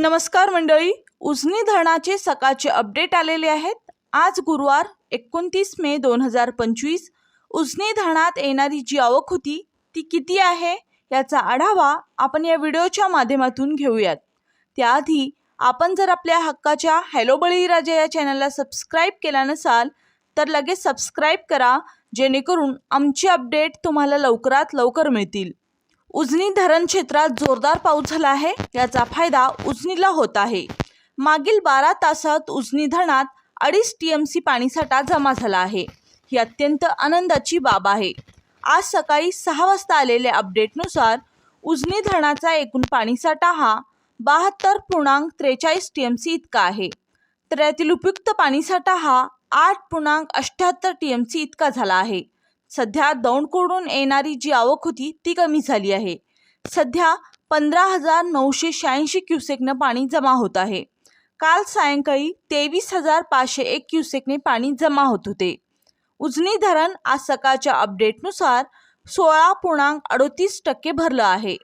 नमस्कार मंडळी. उजनी धरणाचे सकाळचे अपडेट आलेले आहेत. आज गुरुवार एकोणतीस मे दोन हजार पंचवीस. उजनी धरणात येणारी जी आवक होती ती किती आहे? याचा आढावा आपण या व्हिडिओच्या माध्यमातून घेऊयात. त्याआधी आपण जर आपल्या हक्काच्या हॅलो बळीराजा या चॅनलला सबस्क्राईब केला नसाल तर लगेच सबस्क्राईब करा जेणेकरून आमचे अपडेट तुम्हाला लवकरात लवकर मिळतील. उजनी धरण क्षेत्रात जोरदार पाऊस झाला आहे. याचा फायदा उजनीला होत आहे. मागील बारा तासात उजनी धरणात अडीच टी एम सी पाणीसाठा जमा झाला आहे. ही अत्यंत आनंदाची बाब आहे. आज सकाळी सहा वाजता आलेल्या अपडेटनुसार उजनी धरणाचा एकूण पाणीसाठा हा बहात्तर पूर्णांक त्रेचाळीस टी एम सी इतका आहे. तर यातील उपयुक्त पाणीसाठा हा आठ पूर्णांक अठ्ठ्याहत्तर टी एम सी इतका झाला आहे. सध्या दौंडकडून येणारी जी आवक होती ती कमी झाली आहे. सध्या पंधरा हजार नऊशे शहाऐंशी क्युसेकनं पाणी जमा होत आहे. काल सायंकाळी तेवीस हजार पाचशे एक क्युसेकने पाणी जमा होत होते. उजनी धरण आज सकाळच्या अपडेटनुसार सोळा पूर्णांक अडोतीस टक्के भरलं आहे.